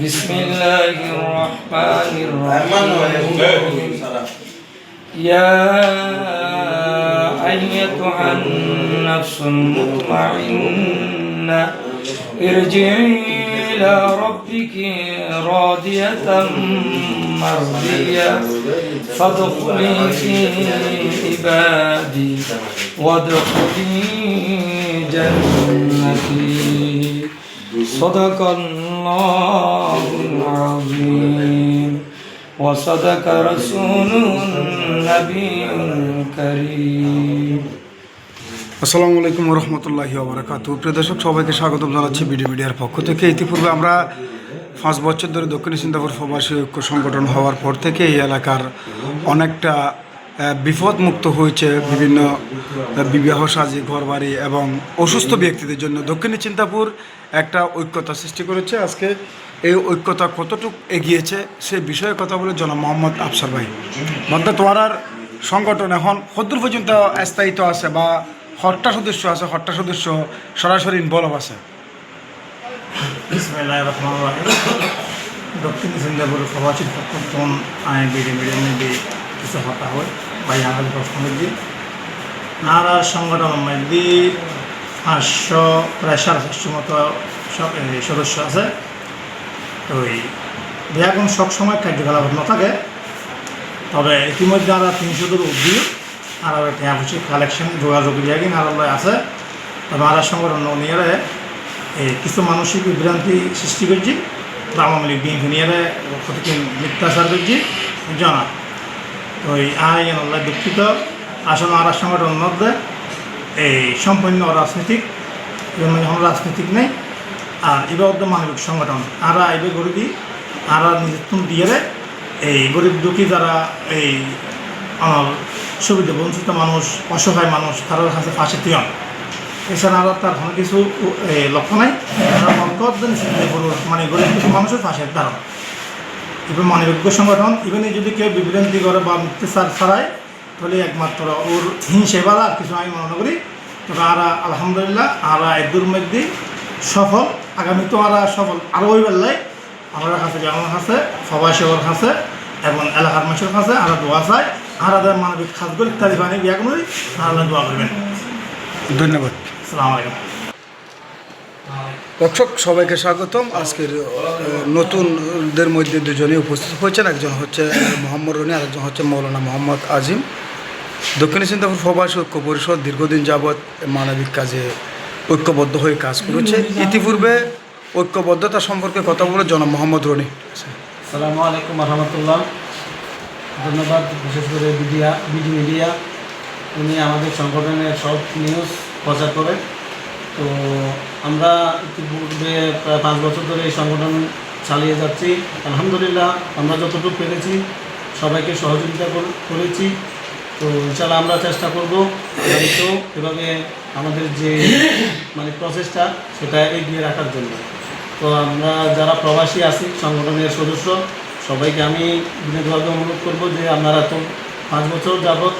بسم الله الرحمن الرحيم يا أيتها النفس المطمئنة ارجعي إلى ربك راضية مرضية فادخلي في عبادي وادخلي جنتي صدق الله العظيم وصدق رسوله النبي الكريم আসসালামু আলাইকুম রহমতুল্লাহি ওবরাকাত প্রিয় দর্শক সবাইকে স্বাগতম জানাচ্ছি বিডি মিডিয়ার পক্ষ থেকে ইতিপূর্বে আমরা পাঁচ বছর ধরে দক্ষিণ সিন্দাপুর প্রবাসী ঐক্য সংগঠন হওয়ার পর থেকে এই এলাকার অনেকটা আহ, বিপদমুক্ত হয়েছে বিভিন্ন বিবাহ সাজি ঘরবাড়ি এবং অসুস্থ ব্যক্তিদের জন্য। দক্ষিণ চিন্তাপুর একটা ঐক্যতা সৃষ্টি করেছে। আজকে এই ঐক্যতা কতটুকু এগিয়েছে সে বিষয়ে কথা বলে জনাব মোহাম্মদ আফসার ভাই। মধ্যে তোমার সংগঠন এখন কদ্দূর পর্যন্ত স্থায়িত্ব আছে বা হট্টা সদস্য আছে? হট্টা সদস্য সরাসরি ইনভলভ আছে। দক্ষিণ সিঙ্গাপুর প্রবাসী প্রথম আই বিডি মিডিয়ামে দিয়ে কিছু হতা হয়। বা আমাদের প্রশ্ন দিয়ে নারা সংগঠন মধ্যে পাঁচশো প্রায় সাড়ে চারশো মতো সদস্য আছে। তো এই এখন সবসময় কার্যকলাপ ন থাকে। তবে ইতিমধ্যে আমরা তিনশো দূর অব্দি আর টেয়া কালেকশন যোগাযোগ দিয়ে কিনা আর আছে। তবে আমরা সংগঠন নিয়ে এই কিছু মানসিক বিভ্রান্তি সৃষ্টি করছি। আওয়ামী লীগ, বিএনপি নিয়ে প্রতিদিন মিথ্যাচার করছি। জানা। তো এই আই আল্লাহ দুঃখিত। আসলে আর সংগঠন মধ্যে এই সম্পূর্ণ রাজনৈতিক এবং এখন রাজনৈতিক নেই, আর এবার মানবিক সংগঠন। আর এবার গরিবি, আর নিজের দিয়ে এই গরিব দুঃখী যারা এই আমার সুবিধা বঞ্চিত মানুষ, অসহায় মানুষ তাদের কাছে ফাঁসি দিয়ন এছাড়া আর তার কোনো কিছু লক্ষ্য নাই। তারা মানে গরিব কিছু মানুষের ফাঁসের দ্বারা এবার মানবিক সংগঠন ইভেনে যদি কেউ বিভ্রান্তি করে বা মিথ্যাচার ছাড়ায় তাহলে একমাত্র ওর হিংসেবাদ আর কিছু আমি মনে করি। তবে আর আলহামদুলিল্লাহ আর এদুর মধ্যে সফল। আগামী তো আর সফল আরও ওই বেলায় আমার কাছে যেমন আছে সবাই সেবর কাছে এবং এলাকার মানুষের কাছে আর দোয়া চাই। আর মানবিক খাসগুলো ইত্যাদি বানি বিয়া করি আর দোয়া করবেন। ধন্যবাদ। আসসালামু আলাইকুম। দর্শক সবাইকে স্বাগতম। আজকের নতুনদের মধ্যে দুজনে উপস্থিত হয়েছেন। একজন হচ্ছে মোহাম্মদ রনি আর একজন হচ্ছে মৌলানা মোহাম্মদ আজিম। দক্ষিণ সিন্দাপুর প্রবাসী ঐক্য পরিষদ দীর্ঘদিন যাবৎ মানবিক কাজে ঐক্যবদ্ধ হয়ে কাজ করেছে। ইতিপূর্বে ঐক্যবদ্ধতা সম্পর্কে কথা বলে জন মোহাম্মদ রনি। সালামু আলাইকুম রহমতুল্লাহ। ধন্যবাদ বিশেষ করে মিডিয়া, বিডি মিডিয়া। উনি আমাদের সংগঠনের সব নিউজ প্রচার করে তো আমরা ইতিপূর্বে প্রায় পাঁচ বছর ধরে এই সংগঠন চালিয়ে যাচ্ছি। আলহামদুলিল্লাহ, আমরা যতটুকু পেরেছি, সবাইকে সহযোগিতা কর- করেছি। তো ইনশাল্লাহ আমরা চেষ্টা করব আগামীতেও এভাবে আমাদের যে মানে প্রসেসটা সেটা এগিয়ে রাখার জন্য। তো আমরা যারা প্রবাসী আছি, সংগঠনের সদস্য, সবাইকে আমি বিনীতভাবে অনুরোধ করব যে আপনারা তো পাঁচ বছর যাবৎ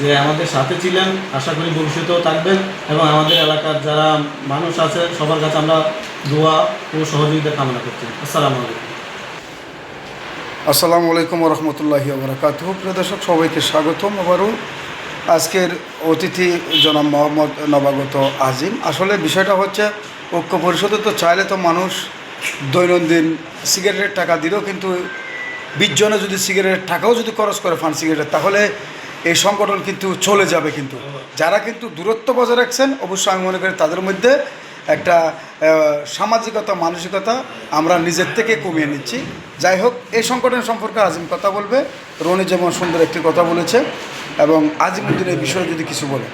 যে আমাদের সাথে ছিলেন, আশা করি ভবিষ্যতেও থাকবেন এবং আমাদের এলাকার যারা মানুষ আছে, সবার কাছে আমরা দোয়া ও সহযোগিতা কামনা করছি। আসসালামু আলাইকুম। আসসালামু আলাইকুম রহমতুল্লাহি বরকাত প্রিয় দর্শক, সবাইকে স্বাগতম আবারও। আজকের অতিথি জনাব মোহাম্মদ নবাগত আজিম। আসলে বিষয়টা হচ্ছে, ঐক্য পরিষদে তো চাইলে তো মানুষ দৈনন্দিন সিগারেটের টাকা দিলেও কিন্তু বিশ জনে যদি সিগারেটের টাকাও যদি খরচ করে ফান সিগারেটের, তাহলে এই সংগঠন কিন্তু চলে যাবে কিন্তু। যারা কিন্তু দূরত্ব বজায় রাখছেন, অবশ্যই আমি মনে করি তাদের মধ্যে একটা সামাজিকতা, মানসিকতা আমরা নিজের থেকে কমিয়ে নিচ্ছি। যাই হোক, এই সংগঠন সম্পর্কে আজিম কথা বলবে। রনি যেমন সুন্দর একটি কথা বলেছে এবং আজিমুদ্দিন এই বিষয়ে যদি কিছু বলে।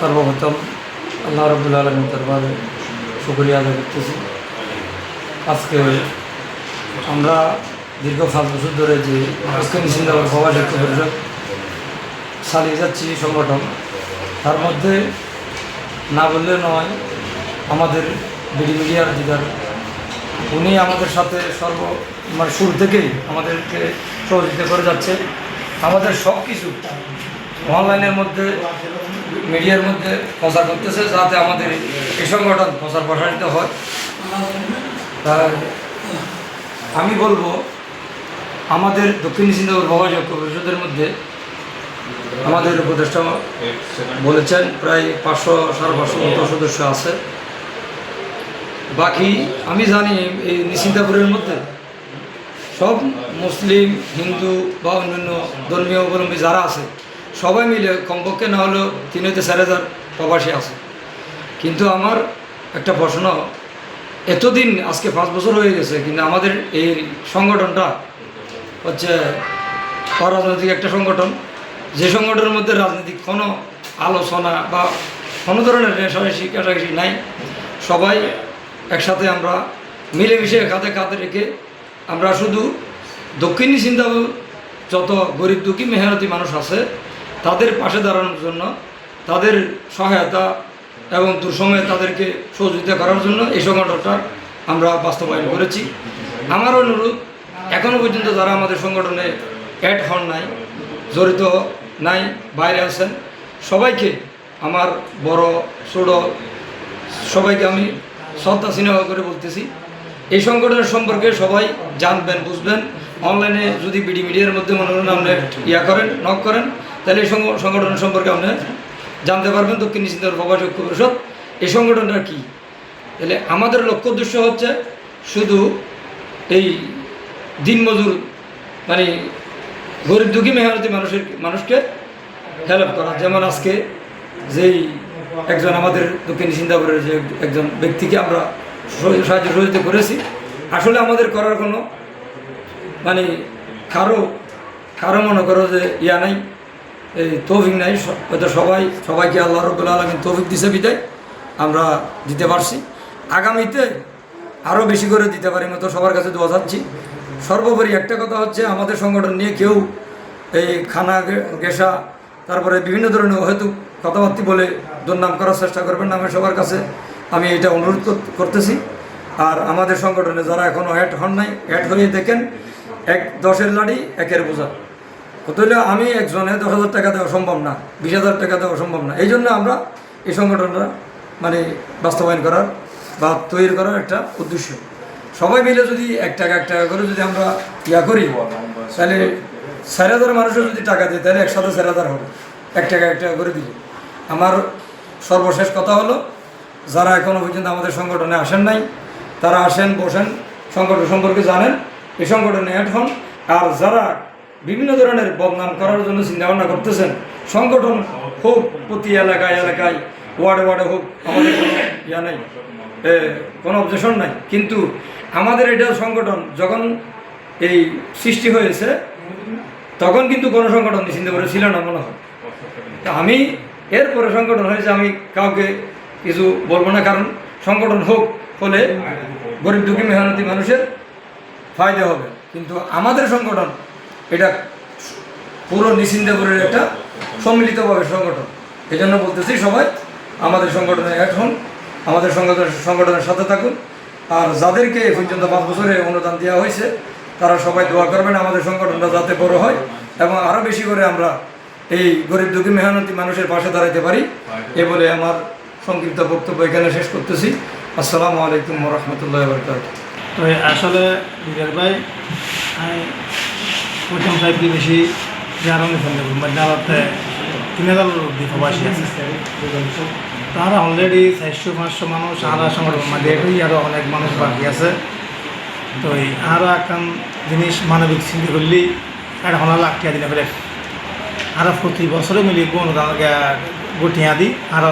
সর্বপ্রথম আল্লাহ রবুল আলমী দরবারে শুক্রিয়া আদায় করতেছি। আজকে আমরা দীর্ঘ পাঁচ বছর ধরে যে দক্ষিণ সিন্দাবাদ প্রবাস ঐক্য পরিষদ চালিয়ে যাচ্ছি সংগঠন। তার মধ্যে না বললে নয়, আমাদের বিডি মিডিয়ার দিদার উনি আমাদের সাথে সর্ব মানে শুরু থেকেই আমাদেরকে সহযোগিতা করে যাচ্ছে। আমাদের সব কিছু অনলাইনের মধ্যে, মিডিয়ার মধ্যে প্রচার করতেছে যাতে আমাদের এই সংগঠন প্রচার প্রসারিত হয় আমি বলব আমাদের দক্ষিণ সিন্ধুর ভবাজ ঐক্য পরিষদের মধ্যে আমাদের উপদেষ্টা বলেছেন, প্রায় পাঁচশো, সাড়ে পাঁচশো মতো সদস্য আছে। বাকি আমি জানি এই নিশ্চিন্তাপুরের মধ্যে সব মুসলিম, হিন্দু বা অন্যান্য ধর্মীয় অবলম্বী যারা আছে, সবাই মিলে কমপক্ষে না হলেও তিন হইতে চার হাজার প্রবাসী আছে। কিন্তু আমার একটা প্রশ্ন, এতদিন আজকে পাঁচ বছর হয়ে গেছে, কিন্তু আমাদের এই সংগঠনটা হচ্ছে অরাজনৈতিক একটা সংগঠন। যে সংগঠনের মধ্যে রাজনৈতিক কোনো আলোচনা বা কোনো ধরনের রেশারেশি, কাটাকাটি নাই। সবাই একসাথে আমরা মিলেমিশে কাঁধে কাঁধে রেখে আমরা শুধু দক্ষিণী চিন্তা যত গরিব দুঃখী মেহনতি মানুষ আছে, তাদের পাশে দাঁড়ানোর জন্য, তাদের সহায়তা এবং দুঃসময়ে তাদেরকে সহযোগিতা করার জন্য এই সংগঠনটা আমরা বাস্তবায়ন করেছি। আমার অনুরোধ এখনও পর্যন্ত যারা আমাদের সংগঠনে অ্যাড হন নাই, জড়িত নাই, বাইরে আছেন, সবাইকে আমার বড়, ছোট সবাইকে আমি শ্রদ্ধা স্নেহ করে বলতেছি। এই সংগঠনের সম্পর্কে সবাই জানবেন, বুঝবেন। অনলাইনে যদি বিডি মিডিয়ার মধ্যে মনে করেন আপনি ইয়া করেন নক করেন, তাহলে এই সংগ- সংগঠনের সম্পর্কে আপনি জানতে পারবেন দক্ষিণ চিন্তার প্রবাস পরিষদ। এই সংগঠনটা কী? তাহলে আমাদের লক্ষ্য উদ্দেশ্য হচ্ছে শুধু এই দিনমজুর মানে গরিব দুঃখী মেহনতি মানুষের, মানুষকে হেল্প করা। যেমন আজকে যেই একজন আমাদের দক্ষিণ সিন্দাপুরের যে একজন ব্যক্তিকে আমরা সাহায্য সহযোগিতা করেছি, আসলে আমাদের করার কোনো মানে কারও কারও মনে করো যে ইয়া নাই, এই তৌফিক নাই হয়তো সবাই, সবাইকে আল্লাহ রবুল্লা আলমিন তৌফিক দিছে বিদায়, আমরা দিতে পারছি। আগামীতে আরও বেশি করে দিতে পারি, মতো সবার কাছে দোয়া চাচ্ছি। সর্বোপরি একটা কথা হচ্ছে, আমাদের সংগঠন নিয়ে কেউ এই খানা গেসা তারপরে বিভিন্ন ধরনের হয়তো কথাবার্তি বলে দুর্নাম করার চেষ্টা করবেন আমি সবার কাছে। আমি এটা অনুরোধ করতেছি। আর আমাদের সংগঠনে যারা এখনও অ্যাড হন নাই অ্যাড হয়ে দেখেন, এক দশের লাড়ি, একের বোঝা। হলে আমি একজনে দশ হাজার টাকা দেওয়া সম্ভব না, বিশ হাজার টাকা দেওয়া সম্ভব না। এই জন্য আমরা এই সংগঠনটা মানে বাস্তবায়ন করার বা তৈরি করার একটা উদ্দেশ্য। সবাই মিলে যদি এক টাকা এক টাকা করে যদি আমরা ইয়া করি, তাহলে চার হাজার মানুষের যদি টাকা দিই তাহলে একসাথে চার হাজার হবে। এক টাকা এক টাকা করে দিলে। আমার সর্বশেষ কথা হলো, যারা এখনও পর্যন্ত আমাদের সংগঠনে আসেন নাই, তারা আসেন, বসেন, সংগঠন সম্পর্কে জানেন, এই সংগঠনে অ্যাড হন। আর যারা বিভিন্ন ধরনের বদনাম করার জন্য চিন্তাভাবনা করতেছেন, সংগঠন হোক, প্রতি এলাকায় এলাকায়, ওয়ার্ডে ওয়ার্ডে হোক, আমাদের ইয়া নেই কোনো অবজেকশন নাই। কিন্তু আমাদের এটা সংগঠন যখন এই সৃষ্টি হয়েছে, তখন কিন্তু কোনো সংগঠন চিন্তা করে ছিল না মনে হয়। তা আমি এরপরে সংগঠন হয়েছে, আমি কাউকে কিছু বলব না, কারণ সংগঠন হোক হলে গরিব দুঃখী মেহনতি মানুষের ফায়দা হবে। কিন্তু আমাদের সংগঠন এটা পুরো নিশ্চিন্তাপুরের একটা সম্মিলিতভাবে সংগঠন। এই জন্য বলতেছি সবাই, আমাদের সংগঠনে এক হন আমাদের সংগঠন সংগঠনের সাথে থাকুন। আর যাদেরকে এ পর্যন্ত পাঁচ বছরে অনুদান দেওয়া হয়েছে, তারা সবাই দোয়া করবেন আমাদের সংগঠনটা যাতে বড় হয় এবং আরও বেশি করে আমরা এই গরিব দুঃখী মেহনতি মানুষের পাশে দাঁড়াইতে পারি। এ বলে আমার সংক্ষিপ্ত বক্তব্য এখানে শেষ করতেছি। আসসালামু আলাইকুম রহমতুল্লাহ বরকাত তো আসলে ভাই প্রথম সাইডটি বেশি জানো ফেলতে মানে তিন হাজার প্রবাসী আছে। তারা অলরেডি চারশো পাঁচশো মানুষ আরও সংগঠন এটাই আরও অনেক মানুষ বাকি আছে। তো এই আরও এখন জিনিস মানবিক চিন্তা করলেই এটা হলা লাখ টাকা দিলে ফেলে আর প্রতি বছরে মিলি অনুদান গঠিয়া দি আর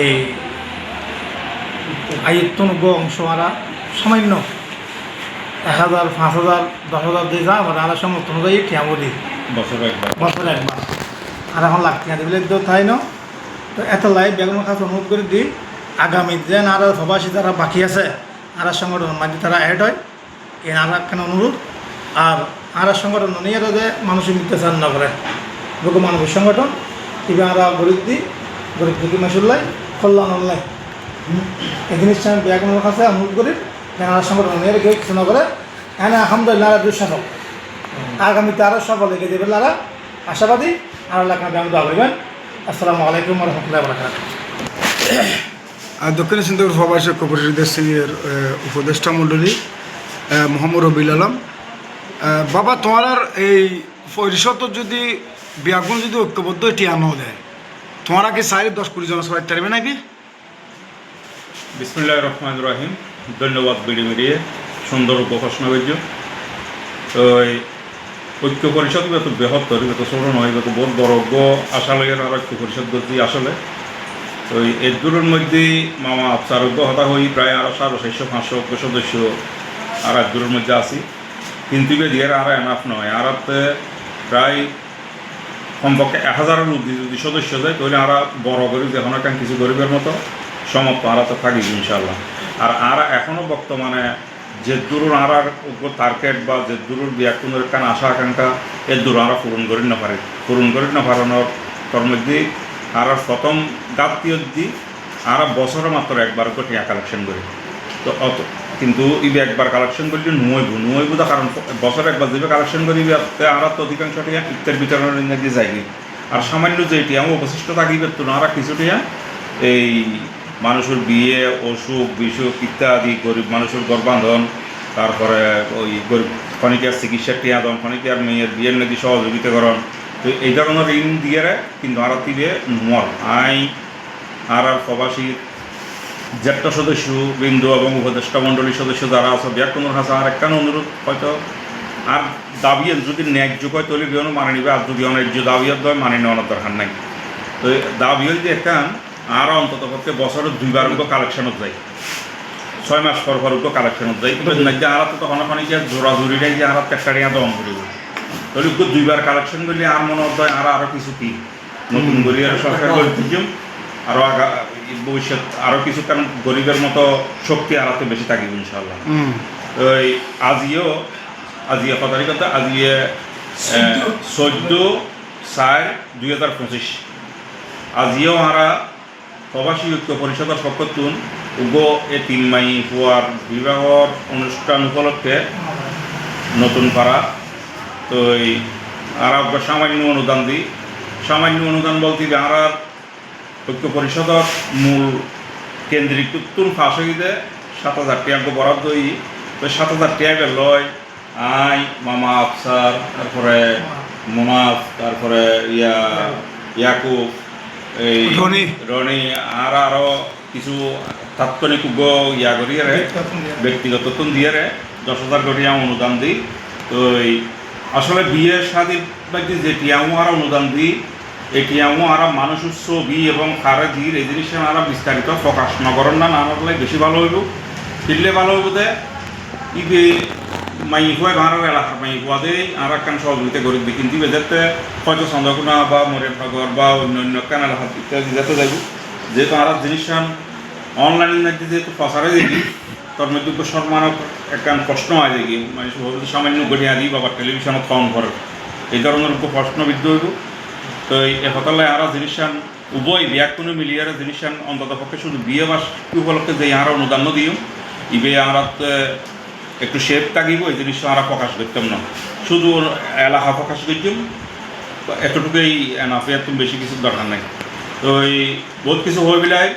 এই আয়ত্তনব্য অংশ আরা সামান্য এক হাজার পাঁচ হাজার দশ হাজার দিয়ে যা আমার আলাদা সমর্থ অনুযায়ী ঠিয়া বলি। বছর একবার। বছর একবার। আর এখন লাখ টাকা দিলে তো তাই ন? তো এত লাইভ বেগুন কাছে অনুরোধ করে দিই আগামী যেন আর প্রবাসী যারা বাকি আছে আর সংগঠন মাঝে তারা অ্যাড হয়। এ আর কেন অনুরোধ। আর আর সংগঠন নিয়ে যে মানুষের মৃত্যু চান না করে। লোক মানবিক সংগঠন। এবার আর গরিব দিই গরিব দুঃখী মাসুল্লাই কল্যাণ অনলাই এই জিনিসটা আমি বেগুনের কাছে অনুরোধ করি যেন আর সংগঠন নিয়ে কেউ কিছু না করে। হ্যাঁ আলহামদুলিল্লাহ দুঃসাফল আগামীতে আরও সফল লেগে দেবে তারা আশাবাদী আল্লাহ কাছে আমি দোয়া করবেন আসসালামু আলাইকুম রহমতুল্লাহ বরকাত আর দক্ষিণ সিন্ধুর পরিষদের সিনিয়র উপদেষ্টা মণ্ডলী মোহাম্মদ রবিল আলম। বাবা তোমার আর এই পরিষদ যদি বিয়াগুন যদি ঐক্যবদ্ধ এটি আনো দেয়। তোমারা কি চাই দশ কুড়ি জন সবাই তারবে নাকি? বিসমুল্লাহ রহমান রহিম। ধন্যবাদ বিডি মিডিয়ে সুন্দর উপপ্রশ্ন করছ। তো এই ঐক্য পরিষদ যত বৃহত্তর যত ছোট নয় যত বহুত বড় আশা লাগে আর ঐক্য পরিষদ গতি আসলে তো এদুরের মধ্যে মামা আফসারোগ্য হতা হই প্রায় আরও সাড়ে চারশো পাঁচশো সদস্য আর একদুরের মধ্যে আছি। কিন্তু বে দিয়ে আর এনাফ নয় আর প্রায় কমপক্ষে এক হাজারের ঊর্ধ্বে যদি সদস্য যায়, তাহলে আমরা বড় গরিব যখন একটা কিছু গরিবের মতো সমাপ্ত আরা তো থাকি ইনশাল্লাহ আর আর এখনও বর্তমানে যে দূর আর টার্গেট বা যে দূর ব্যাকুনের কান আশা আকাঙ্ক্ষা এর দূর আমরা পূরণ করি না পারি। পূরণ করি না পারানোর মধ্যে আর প্রথম গাপ্তীয় দি আর বছরে মাত্র একবার করে টিয়া কালেকশন করি। তো অত কিন্তু ইবে একবার কালেকশন করলে নুয়বু নুয়বু তো কারণ বছরে একবার যেভাবে কালেকশন করি আমরা তো অধিকাংশ টিয়া ইত্যার বিতরণের নিয়ে যাইনি আর সামান্য যে টিয়া অবশিষ্ট থাকিবে তো আর কিছু টিয়া এই মানুষের বিয়ে, অসুখ, বিসুখ ইত্যাদি, গরিব মানুষের গর্ভান্ধন তারপরে ওই গরিব খনিকার চিকিৎসার টিয়া দন খনিকার মেয়ের বিয়ের নাকি সহযোগিতাকরণ তো এই ধরনের ঋণ দিয়ে কিন্তু আর তিবে নোয়ার আই আর আর প্রবাসী, জ্যেষ্ঠ সদস্য, বিন্দু এবং উপদেষ্টা মণ্ডলীর সদস্য যারা আছে ব্যাকুনোর হাসা আর একখান অনুরোধ হয়তো আর দাবি যদি ন্যায্য কয় তৈরি বিহন মানে নিবে। আর যদি অন্যায্য দাবিও দয় মানে নেওয়ানোর দরকার নাই। তো দাবি যদি একখান আর অন্তত পক্ষে বছরের দুইবার উঠো কালেকশনত যায় ছয় মাস পর পর উঠো কালেকশনত যায় কিন্তু নাকি আর তো তখন ওখানে গিয়ে জোড়া জুড়ি দেয় যে আর টেক্টারিয়া দম করিব তাহলে উঠো দুইবার কালেকশন করলে আর মনে হয় আর আরও কিছু কি? নতুন করি আর সরকার করে দিচ্ছুম আরও আগা ভবিষ্যৎ আরও কিছু কারণ গরিবের মতো শক্তি আরাতে বেশি থাকিব ইনশাল্লাহ হুম। ওই আজিও আজি কত তারিখ হতো? আজিয়ে চোদ্দ। চার দুই হাজার পঁচিশ। আজিও আমরা প্রবাসী ঐক্য পরিষদের পক্ষতুন উগ এ তিন মাই হওয়ার বিবাহর অনুষ্ঠান উপলক্ষে নতুন পাড়া। তো এই আর সামান্য অনুদান দিই সামান্য অনুদান বলতে আমরা ঐক্য পরিষদের মূল কেন্দ্রিক তুন ফাঁস হইতে সাত হাজার টাকা বরাদ্দ হই তো সাত হাজার টাকা লয় আই, মামা আফসার, তারপরে মোনাফ, তারপরে ইয়া, ইয়াকুব এই রনি। রনি আর আরও কিছু তাৎক্ষণিক উগ্র ইয়া করিয়ে রে ব্যক্তিগত তুন দিয়ে দশ হাজার কোটি আমি অনুদান দিই তো এই আসলে বিয়ের স্বাদীর মধ্যে যে টিয়ামো আর অনুদান দিই এই টিয়ামো আর মানুষের ছবি এবং কারে দির এই জিনিসটা আর বিস্তারিত প্রকাশ নগরণ না না হলে বেশি ভালো হইব। ফিরলে ভালো হইব দে। ইবে মাই হুয়া গাঁর এলাকার মাই দেই আর একখান সহযোগিতা করি দিই কিন্তু বেজাতে হয়তো চন্দ্রকোনা বা মরিয়মনগর বা অন্য অন্য কান এলাকা ইত্যাদি যেতে যাইব যেহেতু আর জিনিসটা অনলাইনের মধ্যে যেহেতু প্রচারে দেখি, তোর মধ্যে সম্মানক একখান প্রশ্ন হয় দেখি মানে সামান্য গড়িয়া দিই বাবা টেলিভিশনত কম করে। এই ধরনের উপর প্রশ্নবিদ্ধ হইব। তো এই হতালে আর জিনিসটান উভয় বিয়াক কোনো মিলিয়ে জিনিসটান অন্তত পক্ষে শুধু বিয়ে বাস উপলক্ষে যে আর অনুদান দিও, ইবে আর একটু শেপ থাকিব এই জিনিসটা আমরা প্রকাশ করতাম না। শুধু এলাকা প্রকাশ করতাম। এতটুকুই এনাফে এত বেশি কিছু দরকার নাই। তো এই বহুত কিছু হয়ে বিলাক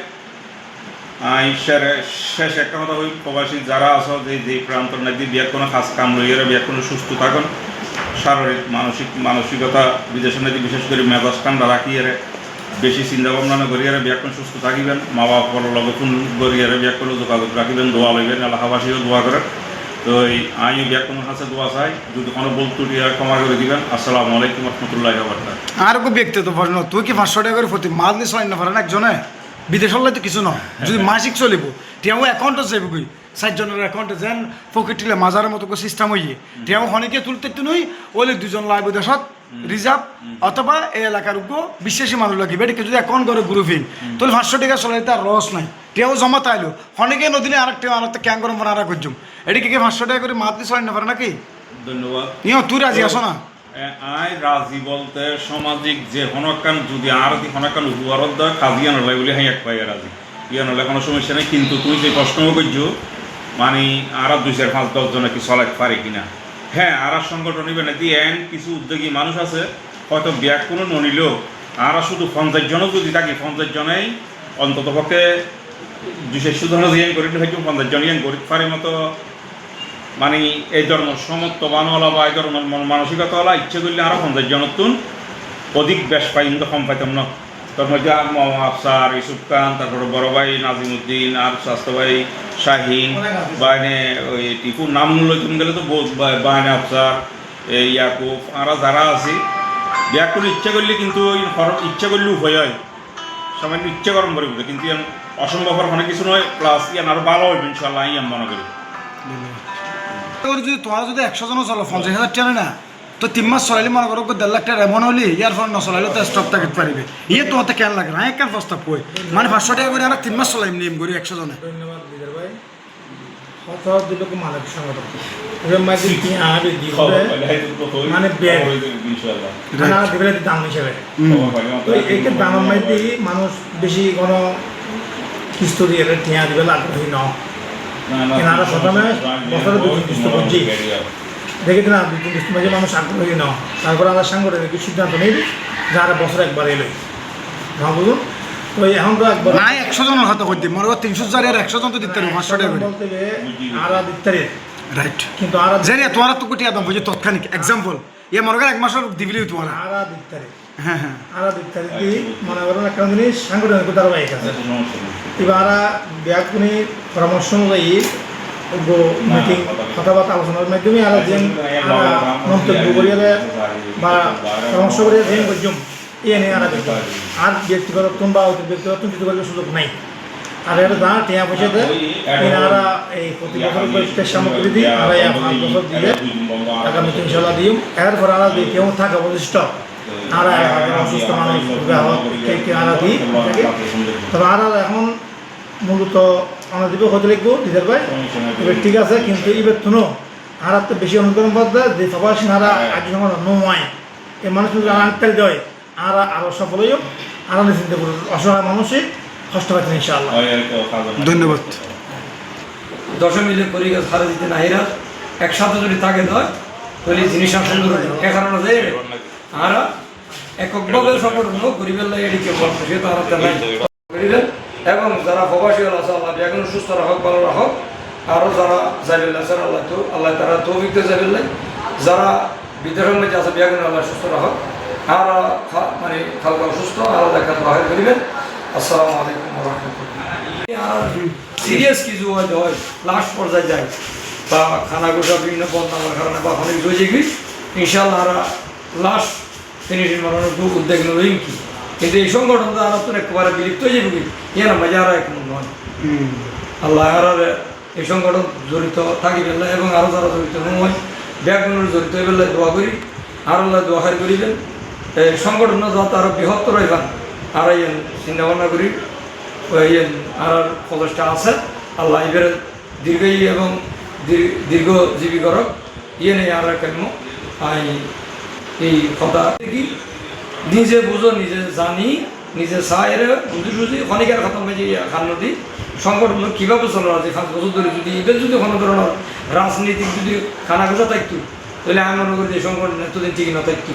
শেষ একটা কথা হই, প্রবাসী যারা আছো, যে যে প্রান্তর নাকি বিয়ার কোনো কাজ কাম লইয়ারা বিয়ার কোনো সুস্থ থাকুন। শারীরিক, মানসিক, মানসিকতা বিদেশের নাকি বিশেষ করে মেজাজ ঠান্ডা রাখিয়ারে বেশি চিন্তা ভাবনা না করিয়ারে বিয়াক্ষণ সুস্থ থাকিবেন। মা বাবার লগে ফোন করিয়ারে বিয়াক্ষণ যোগাযোগ রাখিবেন, দোয়া লইবেন, এলাকাবাসীও দোয়া করেন। তো এই আমিও বিয়াক্ষণের কাছে দোয়া চাই। যদি কোনো বল ত্রুটি হয় ক্ষমা করে দিবেন। আসসালামু আলাইকুম রহমতুল্লাহ আর কো ব্যক্তি তো প্রশ্ন তুই কি পাঁচশো টাকা করে প্রতি মাস নি চলাই না পারেন না একজনে? বিদেশ হলে তো কিছু নয়। যদি মাসিক চলিব তেওঁ একাউন্টে যাইব কই চারজনের একাউন্টে যেন পকেটিলে মাজারের মতো সিস্টেম হইয়ে। তেওঁ হনিকে তুলতে তুই ওলে দুজন লাইব দেশত। রিজার্ভ অথবা এই এলাকার উগ্র বিশ্বাসী মানুষ লাগিবে এটিকে যদি একাউন্ট করে গ্রুপিং তাহলে পাঁচশো টাকা চলাই তার রস নাই। তেওঁ জমা তাইলো। হনিকে নদিনে আর একটা আর একটা ক্যাং করে মনে আর করছুম এটিকে কি পাঁচশো টাকা করে মাত চলাই না পারে নাকি? ধন্যবাদ। ইয় তুই রাজি আছো না? আই রাজি বলতে সামাজিক যে হনকান যদি আর যদি হনকান হুয়ারত দেয় কাজিয়া নলাই বলে হ্যাঁ এক পাই রাজি। ইয়া নলে কোনো সমস্যা নেই কিন্তু তুই যে প্রশ্ন করছ মানে আর দুই চার পাঁচ দশ জনে কি চলাইতে পারে কিনা? হ্যাঁ আর সংগঠন নিবে না, দিয়ে এন কিছু উদ্যোগী মানুষ আছে, হয়তো ব্যাগ কোনো ননিলেও আর শুধু পঞ্চাশ জনও যদি থাকি, পঞ্চাশ জনেই অন্তত পক্ষে দুশো সুধন জিয়ান করি হয়তো পঞ্চাশ জন ইয়ান করি পারে মতো। মানে এই ধরনের সমত্ববানওয়ালা বা এই ধরনের মন মানসিকতাওয়ালা, ইচ্ছে করলে আরও পঞ্চাশ জনতুন অধিক বেশ পাই কিন্তু কম পাইতাম না। মোহাম্মদ আফসার ইসুফ খান, তারপরে বড় ভাই নাজিমুদ্দিন, আর স্বাস্থ্য ভাই শাহিন বাইনে ওই টিপু নাম লইতাম গেলে তো বহুত বা- আফসার ইয়াকুব, আরা যারা আছে বিয়া করে ইচ্ছা করলে কিন্তু ইচ্ছা করলে উভয় হয়। সামান্য ইচ্ছা গরম করে বুঝে কিন্তু ইয়ান অসম্ভব অনেক কিছু নয় প্লাস ইয়ান আরও ভালো হইবে ইনশাল্লাহ আমি মনে করি। যদি তোমার যদি একশো জন চলো, পঞ্চাশ হাজার টাকা না তো তিন মাস চলাইলে মনে করো দেড় লাখ টাকা এমন হলি ইয়ার ফোন নচলাইলে তো স্টপ থাকতে পারিবে ইয়ে তো কেন লাগে না? এক কেন প্রস্তাব কই মানে পাঁচশো টাকা করে আমরা তিন মাস চলাইম নিম করি একশো জনে। ধন্যবাদ ভাই। হত মানে ব্যাগ। ইনশাল্লাহ দাম হিসেবে তো এইকে দামের মধ্যে মানুষ বেশি কোনো কিস্ত দিয়ে টিয়া দিবে আগ্রহী ন। এনারা প্রথমে বছরে দুই তিন করছি। দেখে তিন কিস্ত মাঝে মানুষ আগ্রহী ন তারপর আমরা সাংগঠনিক সিদ্ধান্ত নিই যারা বছরে একবার এলো। না বুঝুন? তো এখন তো একবার না একশো জনের হাতে করতে মনে করো তিনশো চারি আর একশো জন তো দিতে পারব পাঁচশো টাকা বলতে গেলে দিতে রাইট কিন্তু আরা জানি তোমার তো কোটি একদম বুঝি তৎক্ষণিক। এক্সাম্পল ইয়ে মনে করো এক মাসের দিবিলি তোমার। আরা দিতে হ্যাঁ হ্যাঁ। আরা দিতে দি মনে করেন একটা জিনিস সাংগঠনিক ধারাবাহিক আছে এবার আরা ব্যাগুনি পরামর্শ অনুযায়ী মিটিং কথাবার্তা আলোচনার মাধ্যমে আরা যে আরা মন্তব্য করিয়ে বা পরামর্শ করিয়ে যে করছুম এ নিয়ে দিত আর ব্যক্তিগত বা ব্যক্তিগত কিছু করার সুযোগ নাই। আর এটা দা টিয়া পয়সা দেয় এনারা এই প্রতি বছর সামগ্রী দিই আর এই পাঁচ বছর দিয়ে। আগামী ইনশাল্লাহ দিম। এরপর আরা দিই কেউ থাকে অবশিষ্ট আরা অসুস্থ মানুষ কে কে আরা দিই তবে আরা এখন মূলত আমরা দিব হতে লিখব? দিদার ভাই? এবার ঠিক আছে কিন্তু এবার তুনো আর তো বেশি অনুকরণ বাদ দেয় যে সবার সিনারা আজ যখন নয়। এই মানুষ যদি আর আনতে দেয় আর আরও সফল হইও আরও চিন্তা করুন অসহায় মানুষই কষ্ট পাচ্ছেন ইনশাআল্লাহ। ধন্যবাদ। দশম মিলে করি গাছ হারে দিতে নাহিরা একসাথে যদি তাকে দেয় তাহলে জিনিস আর সুন্দর হবে এ কারণে যে আর এককভাবে হোক গরিবের লাগে এদিকে বলছে সে তো আর একটা নাই। করিবেন এবং যারা প্রবাসী আছে আল্লাহ এখন সুস্থ রাখক, ভালো রাখক। আরও যারা যাইবেল্লা স্যার আল্লাহ তো আল্লাহ তারা তৌফিক দিয়ে যাইবেল্লাই যারা বিদেশের মধ্যে আছে বিয়াগুন আল্লাহ সুস্থ রাখক। আর মানে খালকা সুস্থ আর দেখা বাহির করিবেন আসসালামু আলাইকুম আর সিরিয়াস কিছু হয়তো হয় লাস্ট পর্যায়ে যায়। বা খানা গোসা বিভিন্ন বন্ধ বন্ধার কারণে বা অনেক রয়েছে কি? ইনশাল্লাহ লাস্ট ফিনিশিং বানানোর খুব উদ্যোগ নেবেন কি? কিন্তু এই সংগঠন তো আর তো একেবারে বিলুপ্ত হয়ে যাবে ইয়ে না মজা আর এক নয় আল্লাহ আর এই সংগঠন জড়িত থাকি পেলে এবং আরও যারা জড়িত নয় ব্যাগগুলোর জড়িত হয়ে পেলে দোয়া করি আর আল্লাহ দোয়া করিবেন। এই সংগঠন যাতে আরও বৃহত্তর হইবেন আর এই চিন্তা ভাবনা করি ওই আর প্রচেষ্টা আছে। আল্লাহ এবার দীর্ঘই এবং দীর- দীর্ঘজীবী করক। ইয়ে নেই আর কেন আই এই কথা কি নিজে বুঝো নিজে জানি নিজে চাইরে বুঝি সুঝি অনেকের কথা মেজে খান নদী। সংগঠন কীভাবে চলো আছে পাঁচ বছর ধরে যদি এবার যদি কোনো ধরনের রাজনীতিক যদি খানা গোসা থাকতো তাহলে আমি মনে করি যে সংগঠন এতদিন ঠিক না থাকতো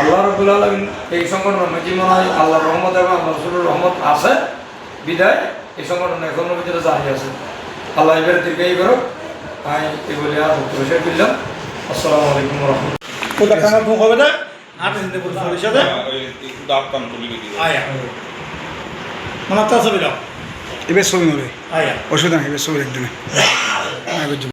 আল্লাহ রবুল আলমিন এই সংগঠনের মাঝে মনে হয় আল্লাহ রহমত এবং আল্লাহ রসুলের রহমত আছে। বিদায় এই সংগঠন এখনও ভিতরে জারি আছে। আল্লাহ এবার দীর্ঘায়ী করো আমি এই বলে আর বক্তব্য শেষ করলাম আসসালামু আলাইকুম রহমতুল্লাহ হবে না? আয়া। মানে তা ছবি দাও। এবার ছবি নেবে আয়া। অসুবিধা নেই এবার ছবি একদিনে